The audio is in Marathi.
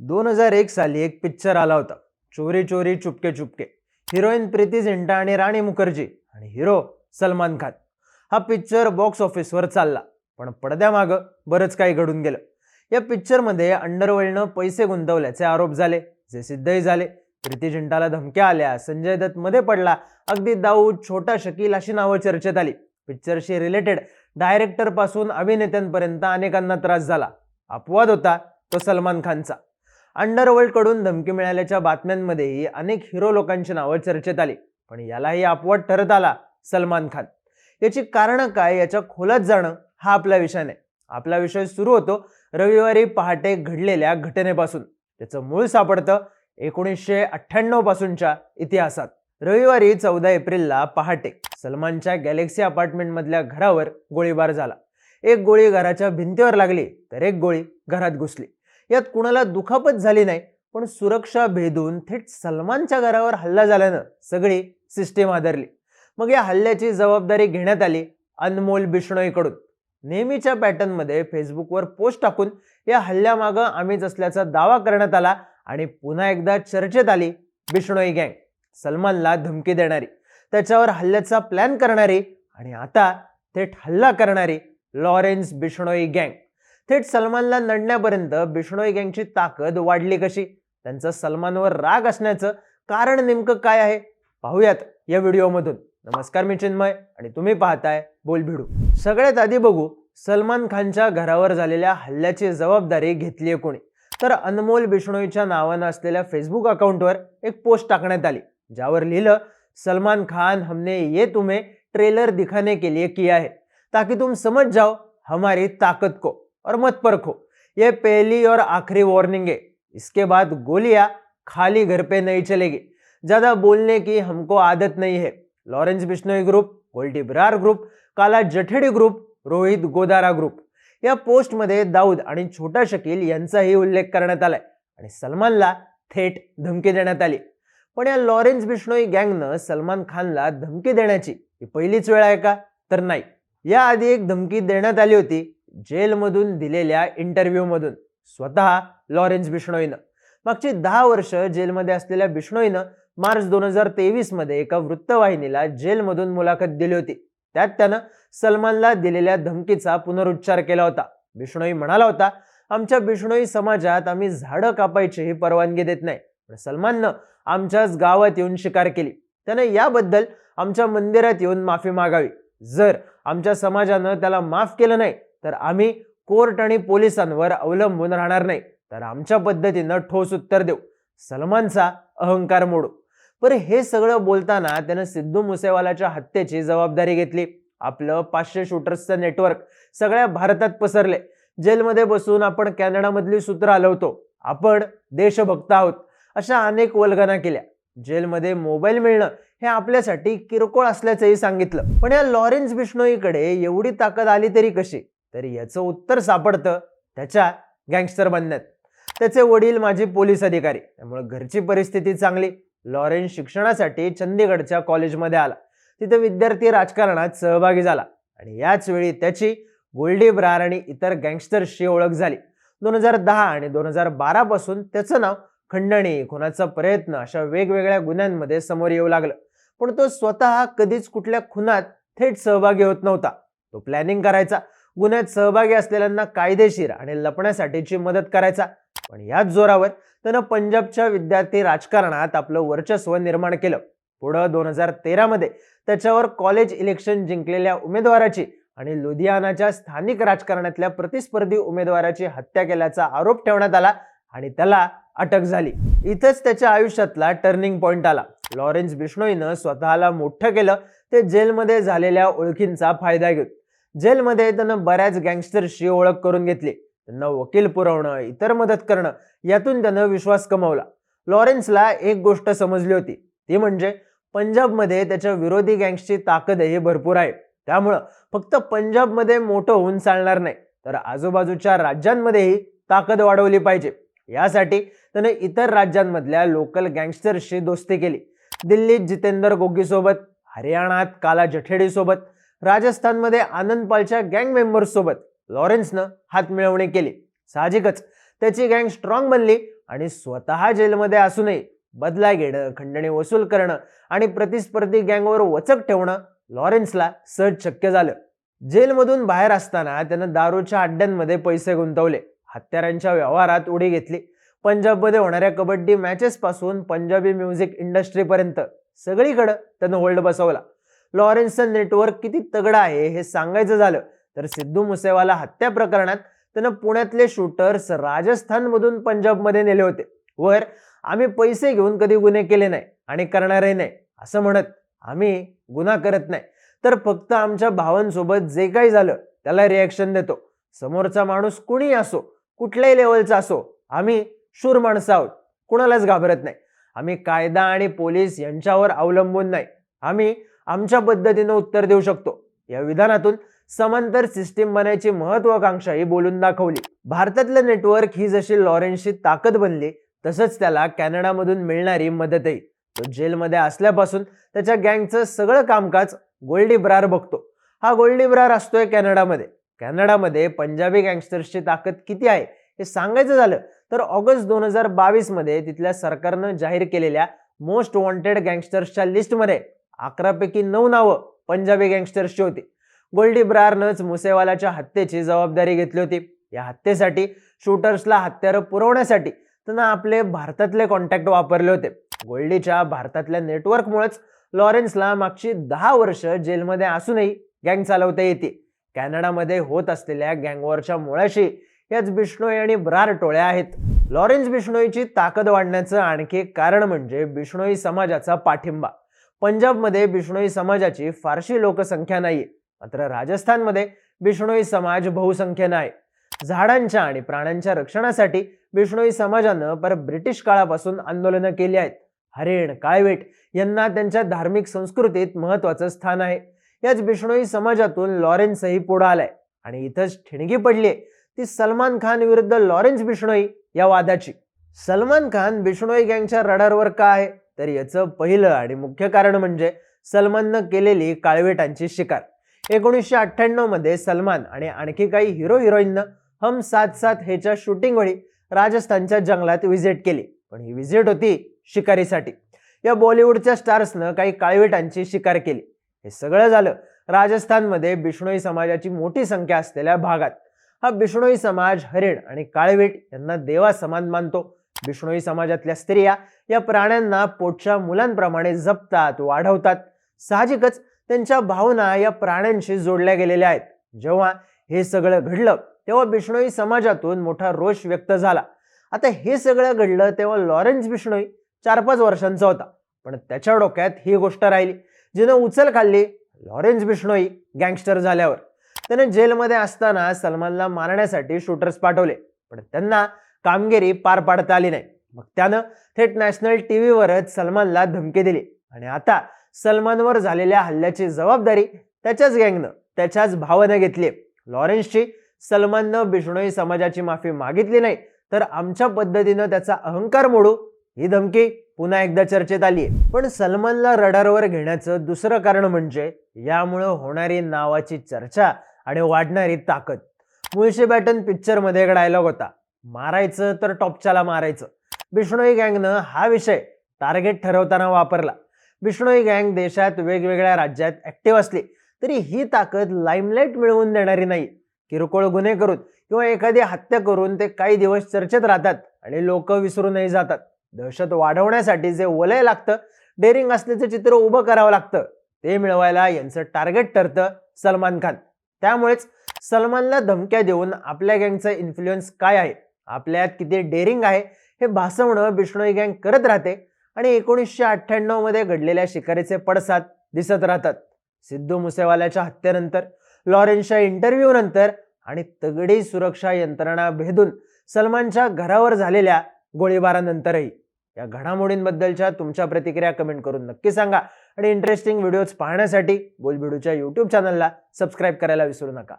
दोन हजार एक साली एक पिक्चर आला होता. चोरी चोरी चुपके चुपके. हिरोईन प्रीती झिंटा आणि राणी मुखर्जी आणि हिरो सलमान खान. हा पिक्चर बॉक्स ऑफिसवर चालला पण पडद्यामागं बरंच काही घडून गेलं. या पिक्चरमध्ये अंडरवर्ल्डनं पैसे गुंतवल्याचे आरोप झाले जे सिद्धही झाले. प्रीती झिंटाला धमक्या आल्या संजय दत्त मध्ये पडला. अगदी दाऊद छोटा शकील अशी नावं चर्चेत आली. पिक्चरशी रिलेटेड डायरेक्टरपासून अभिनेत्यांपर्यंत अनेकांना त्रास झाला. अपवाद होता तो सलमान खानचा. अंडरवर्ल्डकडून धमकी मिळाल्याच्या बातम्यांमध्येही अनेक हिरो लोकांची नावं चर्चेत आली. पण यालाही अपवाद ठरत आला सलमान खान. याची कारणं काय? याच्या खोलात जाणं हा आपला विषय नाही. आपला विषय सुरू होतो रविवारी पहाटे घडलेल्या घटनेपासून. त्याचं मूळ सापडतं एकोणीसशे अठ्ठ्याण्णव पासूनच्या इतिहासात. रविवारी चौदा एप्रिलला पहाटे सलमानच्या गॅलेक्सी अपार्टमेंट मधल्या घरावर गोळीबार झाला. एक गोळी घराच्या भिंतीवर लागली तर एक गोळी घरात घुसली. यात कुणाला दुखापत झाली नाही पण सुरक्षा भेदून थेट सलमानच्या घरावर हल्ला झाल्यानं सगळी सिस्टीम आदरली. मग या हल्ल्याची जबाबदारी घेण्यात आली अनमोल बिष्णोईकडून. नेहमीच्या पॅटर्नमध्ये फेसबुकवर पोस्ट टाकून या हल्ल्यामागं आम्हीच असल्याचा दावा करण्यात आला आणि पुन्हा एकदा चर्चेत आली बिष्णोई गँग सलमानला धमकी देणारी त्याच्यावर हल्ल्याचा प्लॅन करणारी आणि आता थेट हल्ला करणारी लॉरेन्स बिष्णोई गँग. थेट सलमानला नडण्यापर्यंत बिष्णोई गँगची ताकद वाढली कशी? त्यांचं सलमानवर राग असण्याचं कारण नेमकं काय आहे? पाहूयात या व्हिडिओमधून. नमस्कार मी चिन्मय आणि तुम्ही पाहताय बोल भिडू सगळ्यात आधी बघू सलमान खानच्या घरावर झालेल्या हल्ल्याची जबाबदारी घेतली आहे कोणी? तर अनमोल बिष्णोईच्या नावानं असलेल्या फेसबुक अकाउंटवर एक पोस्ट टाकण्यात आली ज्यावर लिहिलं सलमान खान हमने ये तुम्हें ट्रेलर दिखाने के लिए किया है. ताकि तुम समझ जाओ हमारी ताकत को. और मत परखो। ये पहली और आखिरी वार्निंग है। इसके बाद गोलियां खाली घर पे नहीं चलेगी। ज्यादा बोलने की हमको आदत नहीं है। Lawrence Bishnoi group Goldy Brar group Kala Jathedi group Rohit Godara group. या पोस्टमध्ये दाऊद आणि छोटा शकील यांचाही उल्लेख करण्यात आलाय आणि सलमानला थेट धमकी देण्यात आली. पण या लॉरेन्स बिश्नोई गँगनं सलमान खानला धमकी देण्याची ही पहिलीच वेळ आहे का? तर नाही. याआधी एक धमकी देण्यात आली होती. जेलमधून दिलेल्या इंटरव्ह्यूमधून स्वतः लॉरेन्स बिष्णोईनं मागची दहा वर्ष जेलमध्ये असलेल्या बिष्णोईनं मार्च दोन हजार तेवीसमध्ये एका वृत्तवाहिनीला जेलमधून मुलाखत दिली होती. त्यात त्यानं सलमानला दिलेल्या धमकीचा पुनरुच्चार केला होता. बिष्णोई म्हणाला होता आमच्या बिष्णोई समाजात आम्ही झाडं कापायचीही परवानगी देत नाही पण सलमाननं आमच्याच गावात येऊन शिकार केली. त्यानं याबद्दल आमच्या मंदिरात येऊन माफी मागावी. जर आमच्या समाजानं त्याला माफ केलं नाही तर आम्ही कोर्ट आणि पोलिसांवर अवलंबून राहणार नाही. तर आमच्या पद्धतीनं ठोस उत्तर देऊ. सलमानचा अहंकार मोडू. बरं हे सगळं बोलताना त्यानं सिद्धू मुसेवालाच्या हत्येची जबाबदारी घेतली. आपलं पाचशे शूटर्सचं नेटवर्क सगळ्या भारतात पसरले. जेलमध्ये बसून आपण कॅनडामधली सूत्र हलवतो. आपण देशभक्त आहोत. अशा अनेक वल्गना केल्या. जेलमध्ये मोबाईल मिळणं हे आपल्यासाठी किरकोळ असल्याचंही सांगितलं. पण या लॉरेन्स बिष्णोईकडे एवढी ताकद आली तरी कशी? तर याचं उत्तर सापडतं. त्याच्या गँगस्टर बनण्यात. त्याचे वडील माझे पोलीस अधिकारी. त्यामुळे घरची परिस्थिती चांगली. लॉरेन्स शिक्षणासाठी चंदीगडच्या कॉलेजमध्ये आला. तिथे विद्यार्थी राजकारणात सहभागी झाला. आणि याच वेळी त्याची गोल्डी ब्रार आणि इतर गँगस्टर्सशी ओळख झाली. दोन हजार दहा आणि दोन हजार बारा पासून त्याचं नाव खंडणी. खुनाचा प्रयत्न अशा वेगवेगळ्या गुन्ह्यांमध्ये समोर येऊ लागलं. पण तो स्वतः कधीच कुठल्या खुनात थेट सहभागी होत नव्हता. तो प्लॅनिंग करायचा. गुन्ह्यात सहभागी असलेल्यांना कायदेशीर आणि लपण्यासाठीची मदत करायचा. पण याच जोरावर त्यानं पंजाबच्या विद्यार्थी राजकारणात आपलं वर्चस्व निर्माण केलं. पुढं दोन हजार तेरामध्ये त्याच्यावर कॉलेज इलेक्शन जिंकलेल्या उमेदवाराची आणि लुधियानाच्या स्थानिक राजकारणातल्या प्रतिस्पर्धी उमेदवाराची हत्या केल्याचा आरोप ठेवण्यात आला आणि त्याला अटक झाली. इथंच त्याच्या आयुष्यातला टर्निंग पॉइंट आला. लॉरेन्स बिष्णोईनं स्वतःला मोठं केलं. ते जेलमध्ये झालेल्या ओळखींचा फायदा घेऊन. जेलमध्ये त्यानं बऱ्याच गँगस्टरशी ओळख करून घेतली. त्यांना वकील पुरवणं इतर मदत करणं यातून त्यानं विश्वास कमवला. लॉरेन्सला एक गोष्ट समजली होती. ती म्हणजे पंजाबमध्ये त्याच्या विरोधी गँग्सची ताकदही भरपूर आहे. त्यामुळं फक्त पंजाबमध्ये मोठं होऊन चालणार नाही तर आजूबाजूच्या राज्यांमध्येही ताकद वाढवली पाहिजे. यासाठी त्याने इतर राज्यांमधल्या लोकल गँगस्टर्सशी दोस्ती केली. दिल्लीत जितेंदर गोगीसोबत हरियाणात काला जठेडीसोबत राजस्थानमध्ये आनंदपालच्या गँग मेंबर्ससोबत लॉरेन्सनं हात मिळवणी केली. साहजिकच. त्याची गँग स्ट्रॉंग बनली आणि स्वतः जेलमध्ये असूनही बदला घेणं खंडणी वसूल करणं आणि प्रतिस्पर्धी गँगवर वचक ठेवणं लॉरेन्सला सहज शक्य झालं. जेलमधून बाहेर असताना त्यानं दारूच्या अड्ड्यांमध्ये पैसे गुंतवले. हत्यारांच्या व्यवहारात उडी घेतली. पंजाबमध्ये होणाऱ्या कबड्डी मॅचेस पासून पंजाबी म्युझिक इंडस्ट्रीपर्यंत सगळीकडं त्यानं होल्ड बसवला. लॉरेन्सन नेटवर्क किती तगड आहे हे सांगायचं झालं तर सिद्धू मुसेवाला हत्या प्रकरणात त्यानं पुण्यातले शूटर्स राजस्थानमधून पंजाबमध्ये नेले होते. वर आम्ही पैसे घेऊन कधी गुन्हे केले नाही आणि करणारही नाही असं म्हणत आम्ही गुन्हा करत नाही. तर फक्त आमच्या भावांसोबत जे काही झालं त्याला रिॲक्शन देतो. समोरचा माणूस कुणी असो कुठल्याही लेवलचा असो आम्ही शूर माणसं आहोत. कुणालाच घाबरत नाही. आम्ही कायदा आणि पोलीस यांच्यावर अवलंबून नाही. आम्ही आमच्या पद्धतीनं उत्तर देऊ शकतो. या विधानातून समांतर सिस्टीम बनायची महत्वाकांक्षाही बोलून दाखवली. भारतातलं नेटवर्क ही जशी लॉरेन्सची ताकद बनली तसंच त्याला कॅनडामधून मिळणारी मदतही. तो जेलमध्ये असल्यापासून त्याच्या गँगचं सगळं कामकाज गोल्डी ब्रार बघतो. हा गोल्डी ब्रार असतोय कॅनडामध्ये. कॅनडामध्ये पंजाबी गँगस्टर्सची ताकद किती आहे हे सांगायचं झालं तर ऑगस्ट दोन हजार बावीसमध्ये तिथल्या सरकारनं जाहीर केलेल्या मोस्ट वॉन्टेड गँगस्टर्सच्या लिस्टमध्ये अकरापैकी नऊ नावं पंजाबी गँगस्टर्सची होती. गोल्डी ब्रारनंच मुसेवालाच्या हत्येची जबाबदारी घेतली होती. या हत्येसाठी शूटर्सला हत्यारं पुरवण्यासाठी त्यांना आपले भारतातले कॉन्टॅक्ट वापरले होते. गोल्डीच्या भारतातल्या नेटवर्कमुळेच लॉरेन्सला मागची दहा वर्ष जेलमध्ये असूनही गँग चालवता येते. कॅनडामध्ये होत असलेल्या गँगवॉरच्या मुळाशी याच बिष्णोई आणि ब्रार टोळ्या आहेत. लॉरेन्स बिष्णोईची ताकद वाढण्याचं आणखी एक कारण म्हणजे बिष्णोई समाजाचा पाठिंबा. पंजाबमध्ये बिष्णोई समाजाची फारशी लोकसंख्या नाहीये. मात्र राजस्थानमध्ये बिष्णोई समाज बहुसंख्येनं आहे झाडांच्या आणि प्राण्यांच्या रक्षणासाठी बिष्णोई समाजानं पर ब्रिटिश काळापासून आंदोलनं केली आहेत. हरिण काळवेट यांना त्यांच्या धार्मिक संस्कृतीत महत्वाचं स्थान आहे. याच बिष्णोई समाजातून लॉरेन्सही पुढे आलाय. आणि इथंच ठिणगी पडली ती सलमान खान विरुद्ध लॉरेन्स बिष्णोई या वादाची. सलमान खान बिष्णोई गँगच्या रडारवर का आहे? तर याचं पहिलं आणि मुख्य कारण म्हणजे सलमाननं केलेली काळवेटांची शिकार. एकोणीसशे अठ्ठ्याण्णवमध्ये सलमान आणि आणखी काही हिरो हिरोईननं हम सात सात हेच्या शूटिंगवेळी राजस्थानच्या जंगलात व्हिजिट केली. पण ही व्हिजिट होती शिकारीसाठी. या बॉलिवूडच्या स्टार्सनं काही काळवेटांची शिकार केली. हे सगळं झालं राजस्थानमध्ये बिष्णोई समाजाची मोठी संख्या असलेल्या भागात. हा बिष्णोई समाज हरिण आणि काळवेट यांना देवा समान मानतो. बिष्णोई समाजातल्या स्त्रिया या प्राण्यांना पोटच्या मुलांप्रमाणे जपतात वाढवतात. साहजिकच त्यांच्या भावना या प्राण्यांशी जोडल्या गेलेल्या आहेत. जेव्हा हे सगळं घडलं तेव्हा बिष्णोई समाजातून मोठा रोष व्यक्त झाला. आता हे सगळं घडलं तेव्हा लॉरेन्स बिष्णोई चार पाच वर्षांचा होता. पण त्याच्या डोक्यात ही गोष्ट राहिली जिनं उचल खाल्ली लॉरेन्स बिष्णोई गँगस्टर झाल्यावर. त्याने जेलमध्ये असताना सलमानला मारण्यासाठी शूटर्स पाठवले पण त्यांना कामगिरी पार पाडता आली नाही. मग त्यानं थेट नॅशनल टी व्हीवरच सलमानला धमकी दिली. आणि आता सलमानवर झालेल्या हल्ल्याची जबाबदारी त्याच्याच गँगनं त्याच्याच भावानं घेतली लॉरेन्सची सलमाननं बिष्णोई समाजाची माफी मागितली नाही तर आमच्या पद्धतीनं त्याचा अहंकार मोडू ही धमकी पुन्हा एकदा चर्चेत आली पण सलमानला रडारवर घेण्याचं दुसरं कारण म्हणजे यामुळं होणारी नावाची चर्चा आणि वाढणारी ताकद. मुळशी बॅटन पिक्चरमध्ये एक डायलॉग होता मारायचं तर टॉपच्याला मारायचं. बिष्णोई गँगनं हा विषय टार्गेट ठरवताना वापरला. बिष्णोई गँग देशात वेगवेगळ्या राज्यात ऍक्टिव्ह असली तरी ही ताकद लाईमलाईट मिळवून देणारी नाही. किरकोळ गुन्हे करून किंवा एखादी हत्या करून ते काही दिवस चर्चेत राहतात आणि लोक विसरूनही जातात. दहशत वाढवण्यासाठी जे वलय लागतं डेअरिंग असल्याचं चित्र उभं करावं लागतं. ते मिळवायला यांचं टार्गेट ठरतं सलमान खान. त्यामुळेच सलमानला धमक्या देऊन आपल्या गँगचा इन्फ्लुएन्स काय आहे? आपल्यात किती डेअरिंग आहे हे भासवणं बिष्णोई गँग करत राहते आणि एकोणीसशे अठ्ठ्याण्णवमध्ये घडलेल्या शिकारीचे पडसाद दिसत राहतात. सिद्धू मुसेवाल्याच्या हत्येनंतर लॉरेन्सच्या इंटरव्ह्यू नंतर आणि तगडी सुरक्षा यंत्रणा भेदून सलमानच्या घरावर झालेल्या गोळीबारानंतरही. या घडामोडींबद्दलच्या तुमच्या प्रतिक्रिया कमेंट करून नक्की सांगा आणि इंटरेस्टिंग व्हिडिओज पाहण्यासाठी बोलबिडूच्या यूट्यूब चॅनलला सबस्क्राईब करायला विसरू नका.